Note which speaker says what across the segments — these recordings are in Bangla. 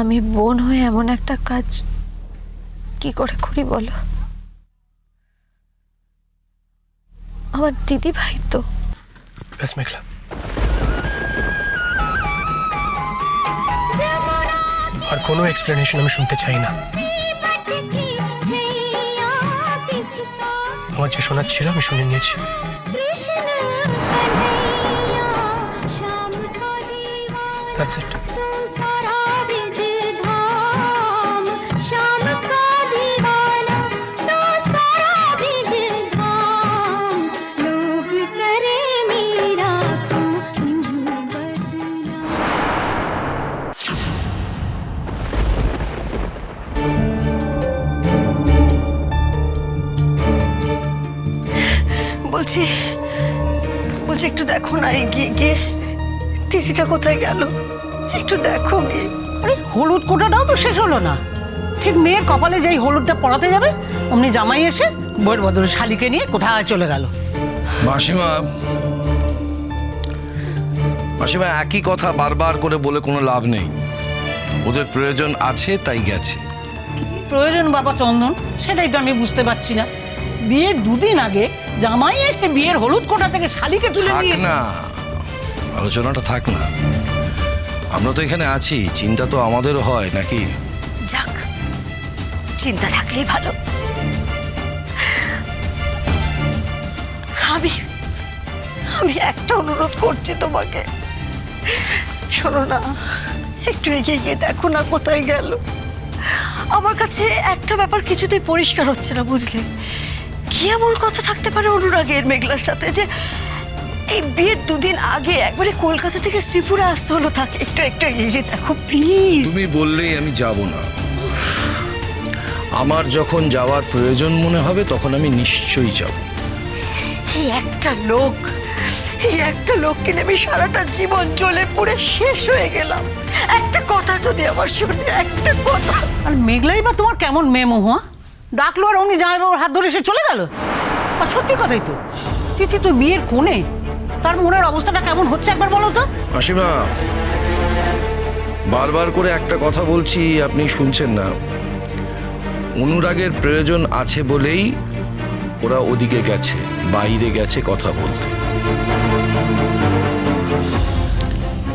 Speaker 1: আমি বোন হয়ে এমন একটা কাজ কি করে করি বলো? আমার দিদি ভাই তো।
Speaker 2: আর কোনো এক্সপ্লেনেশন আমি শুনতে চাই না। আমার যে শোনার ছিল আমি শুনে নিয়েছি। That's it.
Speaker 1: বলছি বলছি একটু দেখো না এগিয়ে গিয়ে। দিদিটা কোথায় গেল? একটু দেখো গিয়ে।
Speaker 3: আরে হলুদ কোটাটাও তো শেষ হলো না। ঠিক মেয়ের কপালে যেই হলুদটা পড়াতে যাবে অমনি জামাই এসে বইয়ের বদলে শালিকে নিয়ে কোথায় চলে গেল?
Speaker 4: মাসিমা মাসিমা একই কথা বারবার করে বলে কোনো লাভ নেই। ওদের প্রয়োজন আছে তাই গেছে।
Speaker 3: প্রয়োজন বাবা চন্দন সেটাই তো আমি বুঝতে পারছি না। বিয়ের দুদিন আগে জামাই এসে বিয়ের হলুদ কোটা থেকে শালিকে তুলে
Speaker 4: থাক
Speaker 3: নিয়ে
Speaker 4: না। আলোচনাটা থাক না। আমরা তো এখানে আছি চিন্তা তো আমাদেরও হয় নাকি?
Speaker 1: যাক চিন্তা থাকলেই ভালো। আমি আমি একটা অনুরোধ করছি তোমাকে। শোনো না একটু এগিয়ে গিয়ে দেখো না কোথায় গেল। আমার কাছে একটা ব্যাপার কিছুতেই পরিষ্কার হচ্ছে না বুঝলে? কি এমন কথা থাকতে পারে অনুরাগের মেঘলার সাথে যে এই বিয়ের দুদিন আগে একবারে কলকাতা থেকে শ্রীপুরে আসতে হলো? থাকে একটু একটু এগিয়ে দেখো প্লিজ
Speaker 4: তুমি বললেই আমি যাব না। আমার যখন যাওয়ার প্রয়োজন মনে হবে তখন আমি নিশ্চয়ই যাব।
Speaker 1: এই একটা লোক এই একটা লোককে নিয়ে আমি সারাটা জীবন জ্বলে পুড়ে শেষ হয়ে গেলাম। একটা কথা যদি আমার শুনে একটা কথা।
Speaker 3: আর মেঘলাই বা তোমার কেমন মেয়ে মহুয়া? ডাকলো আর অমনি জামাইবাবুর হাত ধরে সে চলে গেল? আর সত্যি কথাই তো। তিথি তো বিয়ের কোণে তার মনের অবস্থাটা কেমন হচ্ছে একবার বলো তো?
Speaker 4: মাসিমা, বারবার করে একটা কথা বলছি, আপনি শুনছেন না। অনুরাগের প্রয়োজন আছে বলেই ওরা ওদিকে গেছে, বাইরে গেছে কথা বলতে।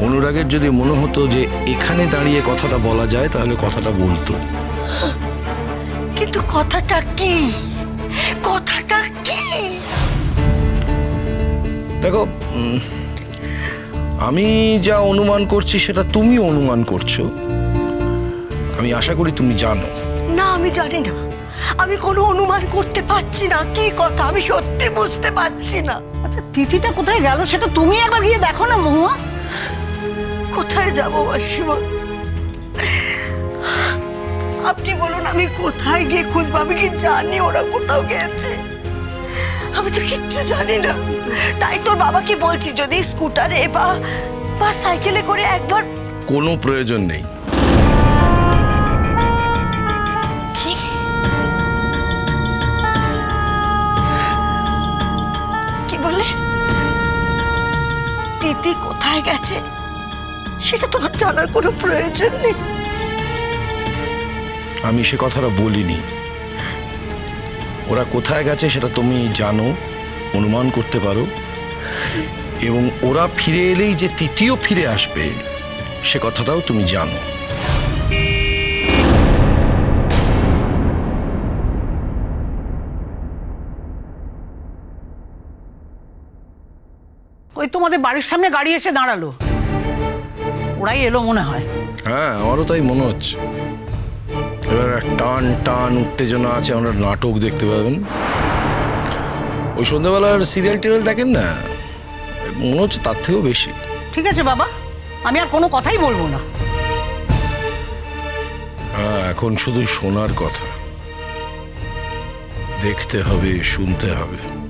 Speaker 4: অনুরাগের যদি মনে হতো যে এখানে দাঁড়িয়ে কথাটা বলা যায়, তাহলে কথাটা বলতো।
Speaker 1: কিন্তু কথাটা কি? কথাটা কি?
Speaker 4: দেখো আমি যা অনুমান করছি সেটা তুমি অনুমান করছ। আমি আশা করি তুমি জানো।
Speaker 1: না আমি জানি না। আমি কোনো অনুমান করতে পারছি না। কি কথা? আমি সত্যি বুঝতে পারছি না।
Speaker 3: আচ্ছা তিথিটা কোথায় গেল সেটা তুমি একবার গিয়ে দেখো না মহুয়া।
Speaker 1: কোথায় যাব মাসিমা? আমি কোথায় গিয়ে খুঁজবো? আমি কি জানি ওরা কোথাও গেছে আমি তো কিচ্ছু জানি না। তাই তোর বাবাকে বলছি যদি স্কুটারে বা বা সাইকেলে করে একবার
Speaker 4: কোনো প্রয়োজন নেই।
Speaker 1: কি? কি বলে তিতি কোথায় গেছে? সেটা তোমার জানার কোনো প্রয়োজন নেই।
Speaker 4: আমি সে কথাটা বলিনি। ওরা কোথায় গেছে সেটা তুমি জানো অনুমান করতে পারো। এবং ওরা ফিরে এলেই যে তৃতীয় ফিরে আসবে সে কথাটাও তুমি জানো।
Speaker 3: ওই তোমাদের বাড়ির সামনে গাড়ি এসে দাঁড়াল। ওরাই এলো মনে হয়।
Speaker 4: হ্যাঁ আমারও তাই মনে হচ্ছে। এবার টান টান উত্তেজনা আছে আমরা নাটক দেখতে পাবেন। ওই সন্ধ্যাবেলার সিরিয়াল টিরিয়াল দেখেন না? মনে হচ্ছে তার থেকেও বেশি।
Speaker 3: ঠিক আছে বাবা আমি আর কোনো কথাই বলব না।
Speaker 4: হ্যাঁ এখন শুধু শোনার কথা। দেখতে হবে শুনতে হবে।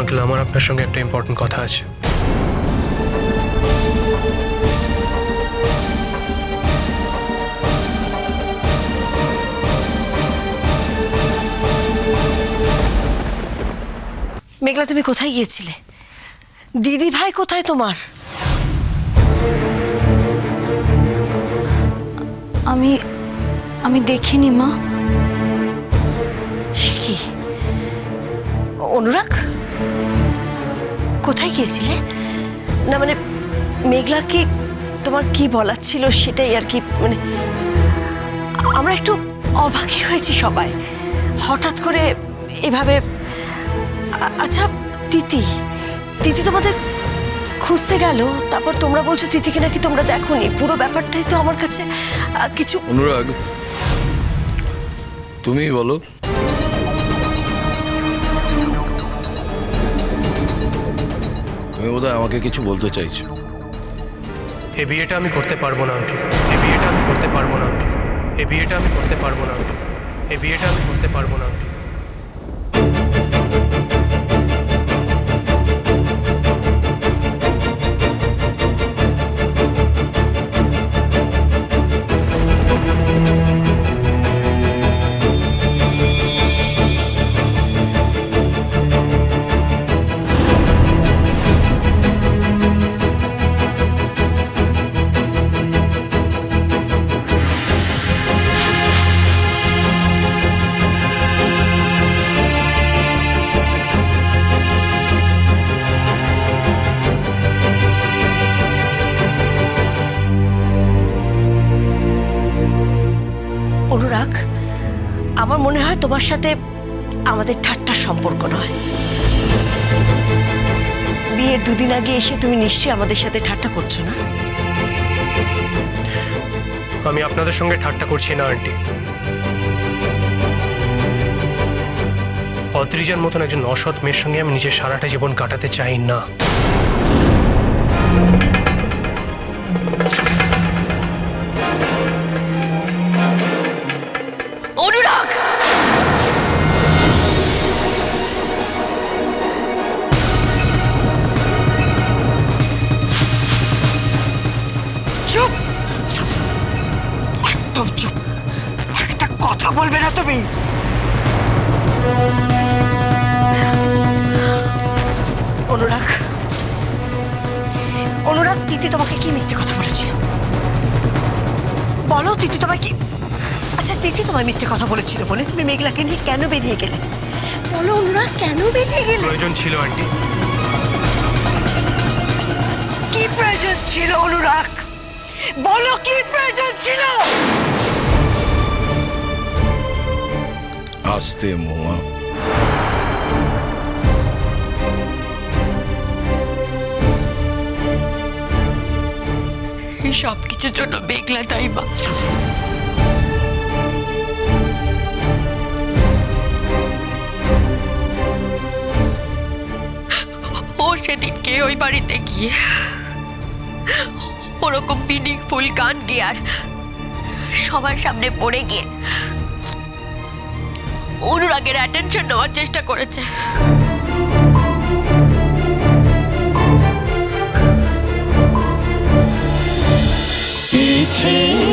Speaker 5: আঙ্কেল আমার আপনার সঙ্গে একটা ইম্পর্টেন্ট কথা আছে।
Speaker 1: মেঘলা তুমি কোথায় গিয়েছিলে? দিদি ভাই কোথায় তোমার?
Speaker 6: আমি আমি দেখিনি মা।
Speaker 1: সে কি? অনুরাগ? কোথায় গিয়েছিলে? না মানে মেঘলাকে তোমার কি বলার ছিল সেটাই আর কি মানে আমরা একটু অবাকই হয়েছি সবাই। হঠাৎ করে এভাবে আচ্ছা তিতি তিতি তোমাদের খুঁজতে গেল, তারপর তোমরা বলছো তিতিকে নাকি তোমরা দেখোনি। পুরো ব্যাপারটাই তো আমার কাছে কিছু
Speaker 4: অনুরাগ তুমি বলো। তুমি বোধহয় আমাকে কিছু বলতে চাইছো।
Speaker 5: এ বিয়েটা আমি করতে পারব না, আঙ্কেল। এ বিয়েটা আমি করতে পারব না, আঙ্কেল। এ বিয়েটা আমি করতে পারব না, আঙ্কেল। এ বিয়েটা আমি করতে পারব না, আঙ্কেল।
Speaker 1: অনুরাগ, আমার মনে হয় তোমার সাথে আমাদের ঠাট্টার সম্পর্ক নয়। বিয়ের দুদিন আগে এসে তুমি নিশ্চয়ই আমাদের সাথে ঠাট্টা করছ না?
Speaker 5: আমি আপনাদের সঙ্গে ঠাট্টা করছি না, আন্টি। অদ্রিজার মতন একজন অসৎ মেয়ের সঙ্গে আমি নিজের সারাটা জীবন কাটাতে চাই না।
Speaker 1: অনুরাগ চুপ! একদম চুপ! একটা কথা বলবে না তুমি! তোমায় মিথ্যে কথা বলেছিল বলে তুমি মেঘলাকে নিয়ে কেন বেরিয়ে গেলে? বলো অনুরাগ কেন বেরিয়ে গেলে?
Speaker 5: প্রয়োজন ছিল আন্টি।
Speaker 1: কি প্রয়োজন ছিল অনুরাগ? বলো কি প্রয়োজন ছিল?
Speaker 4: আস্তে
Speaker 6: এই সব কিছুর জন্য মেঘলা দায়ী মা। সেদিনকে ওই বাড়িতে গিয়ে ওরকম মিনিংফুল গান গিয়ে আর সবার সামনে পড়ে গিয়ে অনুরাগের অ্যাটেনশন নেওয়ার চেষ্টা করেছে। পিছিয়ে